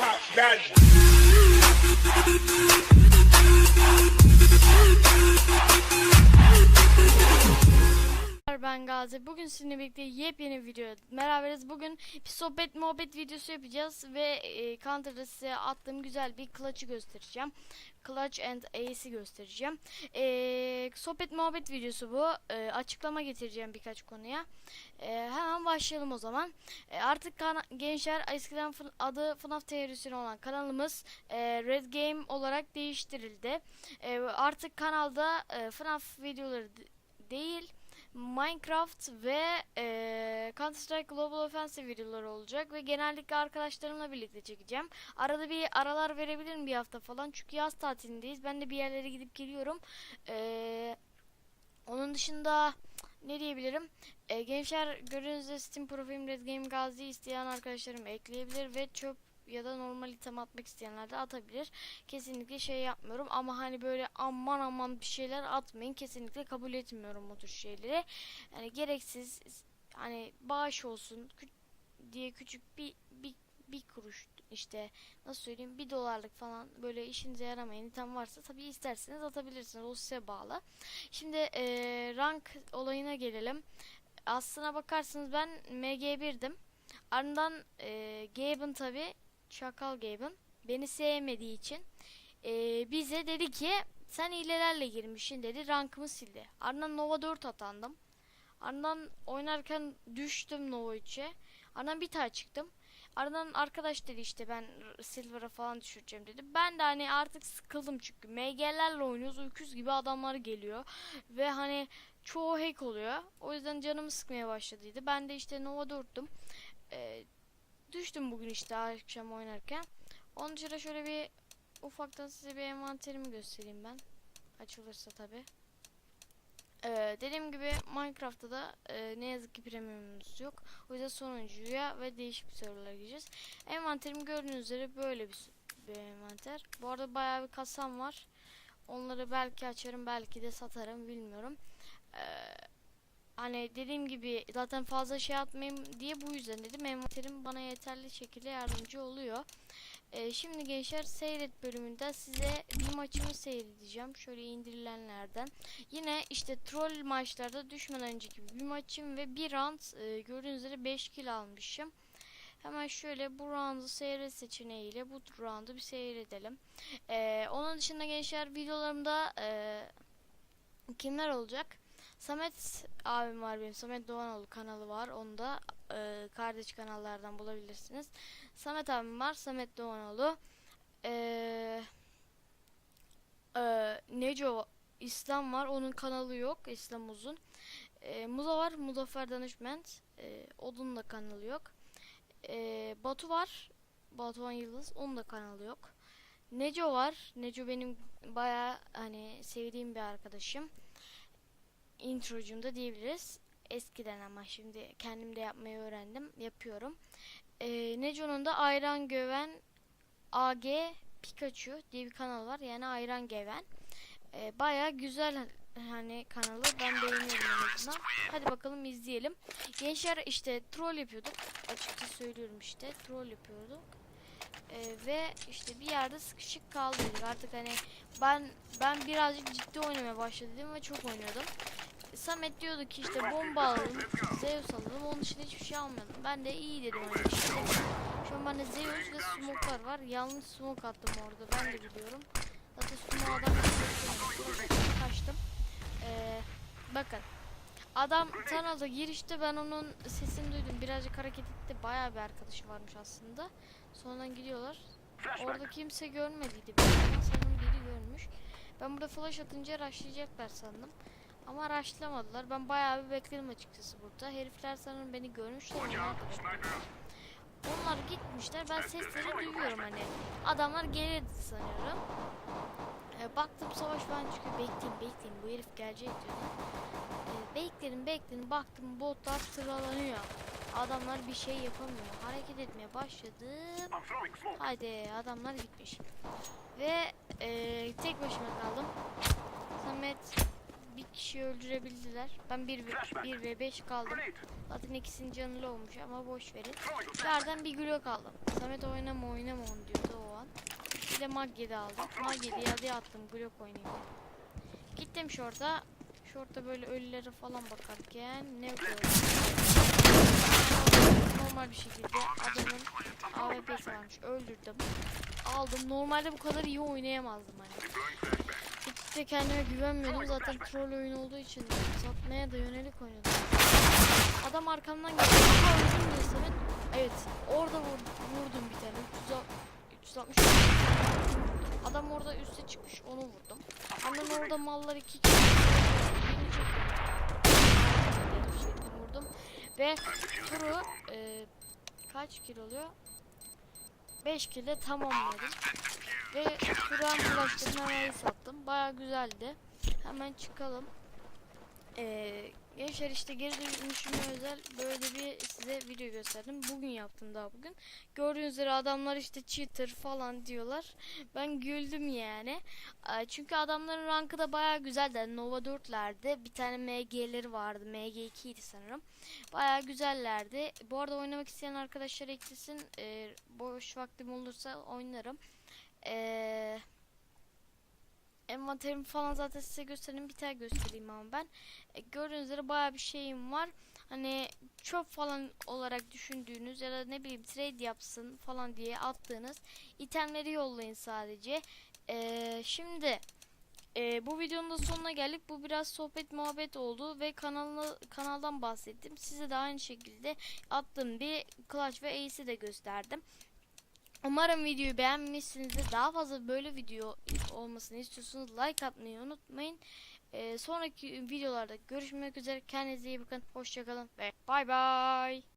Merhaba, Ben Gazi. Bugün sizinle birlikte yepyeni video beraberiz. Bugün bir sohbet muhabbet videosu yapacağız ve e, Counter'da size attığım güzel bir clutch'ı göstereceğim. Clutch and Ace'i göstereceğim. E, sohbet muhabbet videosu bu. E, açıklama getireceğim birkaç konuya. E, hemen başlayalım o zaman. E, artık gençler eskiden adı FNAF teorisini olan kanalımız e, Red Game olarak değiştirildi. E, artık kanalda e, FNAF videoları değil Minecraft ve eee Counter Strike Global Offensive videoları olacak ve genellikle arkadaşlarımla birlikte çekeceğim. Arada bir aralar verebilirim bir hafta falan çünkü yaz tatilindeyiz. Ben de bir yerlere gidip geliyorum. Eee, onun dışında ne diyebilirim? Eee, gençler gördüğünüz üzere Steam profilim Red Game Gazi isteyen arkadaşlarım ekleyebilir ve çöp ya da normal item atmak isteyenler de atabilir. Kesinlikle şey yapmıyorum ama hani böyle aman aman bir şeyler atmayın. Kesinlikle kabul etmiyorum o tür şeyleri. Yani gereksiz hani bağış olsun diye küçük bir bir bir kuruş işte nasıl söyleyeyim bir dolarlık falan böyle işinize yaramayan item varsa tabii isterseniz atabilirsiniz o size bağlı. Şimdi eee, rank olayına gelelim. Aslına bakarsanız ben MG1'dim. Ardından eee Gaben tabi Çakal Gaben beni sevmediği için eee, bize dedi ki sen hilelerle girmişsin dedi rankımı sildi. Ardından Nova 4 atandım. Ardından oynarken düştüm Nova 3'e. Ardından bir tane çıktım. Ardından arkadaş dedi işte ben Silver'a falan düşüreceğim dedi. Ben de hani artık sıkıldım çünkü MG'lerle oynuyoruz. Öküz gibi adamlar geliyor. Ve hani çoğu hack oluyor. O yüzden canımı sıkmaya başladıydı. Ben de işte Nova 4'tüm. Ee, düştüm bugün işte akşam oynarken. Onun dışında şöyle bir ufaktan size bir envanterimi göstereyim ben. Açılırsa tabi. Ee, dediğim gibi Minecraft'ta da e, ne yazık ki premiumumuz yok. O yüzden sonuncuya ve değişik bir serverlara gireceğiz. Envanterim gördüğünüz üzere böyle bir, bir envanter. Bu arada bayağı bir kasam var. Onları belki açarım belki de satarım bilmiyorum. Ee, hani dediğim gibi zaten fazla şey atmayayım diye bu yüzden dedim. Envanterim bana yeterli şekilde yardımcı oluyor. Ee, şimdi gençler seyret bölümünde size bir maçımı seyredeceğim. Şöyle indirilenlerden. Yine işte troll maçlarda düşmeden önceki bir maçım ve bir round e, gördüğünüz üzere 5 kill almışım. Hemen şöyle bu roundu seyret seçeneğiyle bu roundu bir seyredelim. Ee, onun dışında gençler videolarımda e, kimler olacak? Samet abim var benim. Samet Doğanoğlu kanalı var. Onu da e, kardeş kanallardan bulabilirsiniz. Samet abim var. Samet Doğanoğlu. Eee e, Neco İslam var. Onun kanalı yok. İslam Uzun. E, Muza var. Muzaffer Danışment. E, onun da kanalı yok. E, Batu var. Batuhan Yıldız. Onun da kanalı yok. Neco var. Neco benim baya hani sevdiğim bir arkadaşım. Introcum da diyebiliriz. Eskiden ama şimdi kendim de yapmayı öğrendim. Yapıyorum. E, Neco'nun da Ayran Göven AG Pikachu diye bir kanal var. Yani Ayran Geven. Ee, Baya güzel hani kanalı. Ben beğeniyorum en. Hadi bakalım izleyelim. Gençler işte troll yapıyorduk. Açıkça söylüyorum işte. Troll yapıyorduk. Ee, ve işte bir yerde sıkışık kaldık. Artık hani ben ben birazcık ciddi oynamaya başladım ve çok oynuyordum. Samet diyordu ki işte bomba alalım, Zeus alalım. Onun dışında hiçbir şey almadım. Ben de iyi dedim öyle şey. Şu an bende Zeus ve smoke'lar var. Yanlış smoke attım orada. Ben de biliyorum. Zaten smoke adam kaçtım. Ee, bakın. Adam tunnel'a girişte ben onun sesini duydum. Birazcık hareket etti. Bayağı bir arkadaşı varmış aslında. Sonradan gidiyorlar. Orada kimse görmediydi. ama sanırım biri görmüş. Ben burada flash atınca rushlayacaklar sandım. Ama rushlamadılar. Ben bayağı bir bekledim açıkçası burada. Herifler sanırım beni görmüşler. Onlar gitmişler. Ben sesleri duyuyorum hani. Adamlar gelirdi sanıyorum. E, baktım savaş falan çıkıyor. Bekleyin bekleyin bu herif gelecek diyordum. E, bekledim bekledim baktım botlar sıralanıyor. Adamlar bir şey yapamıyor. Hareket etmeye başladı. Haydi adamlar gitmiş. Ve e, tek başıma kaldım. Samet bir kişi öldürebildiler. Ben 1 ve 1 ve 5 kaldım. Zaten ikisinin canı olmuş ama boş verin. Yerden bir Glock aldım. Samet oynama oynama onu diyordu o an. Bir de Maggie'de aldım. Maggie'de yadıya attım Glock oynayayım. Gittim şorta. Şorta böyle ölülere falan bakarken ne gördüm? Normal bir şekilde adamın AWP'si varmış. Öldürdüm. Aldım. Normalde bu kadar iyi oynayamazdım hani. Hiç de kendime güvenmiyordum. Zaten troll oyun olduğu için satmaya da yönelik oynadım. Adam arkamdan geldi. Samet. Evet. Orada vurdum, vurdum bir tane. 360 Adam orada üste çıkmış. Onu vurdum. Hemen orada mallar iki kişi. Çektim. vurdum. Ve turu e, kaç kilo oluyor? 5 kilo tamamladım. Ve flaşlarını hemen sattım. Baya güzeldi. Hemen çıkalım. Ee, gençler işte geri dönüşüme özel böyle bir size video gösterdim. Bugün yaptım daha bugün. Gördüğünüz üzere adamlar işte cheater falan diyorlar. Ben güldüm yani. Ee, çünkü adamların rankı da baya güzeldi. Nova 4'lerde bir tane MG'leri vardı. MG2 idi sanırım. Baya güzellerdi. Bu arada oynamak isteyen arkadaşlar eklesin. Ee, boş vaktim olursa oynarım. Eee envanterimi falan zaten size göstereyim. Tane göstereyim ama ben. E, gördüğünüz üzere baya bir şeyim var. Hani çöp falan olarak düşündüğünüz ya da ne bileyim trade yapsın falan diye attığınız itemleri yollayın sadece. Eee, şimdi e, bu videonun da sonuna geldik. Bu biraz sohbet muhabbet oldu ve kanalına, kanaldan bahsettim. Size de aynı şekilde attığım bir clutch ve ace'i de gösterdim Umarım videoyu beğenmişsinizdir. Daha fazla böyle video olmasını istiyorsanız like atmayı unutmayın. Ee, sonraki videolarda görüşmek üzere. Kendinize iyi bakın. Hoşçakalın ve bay bay.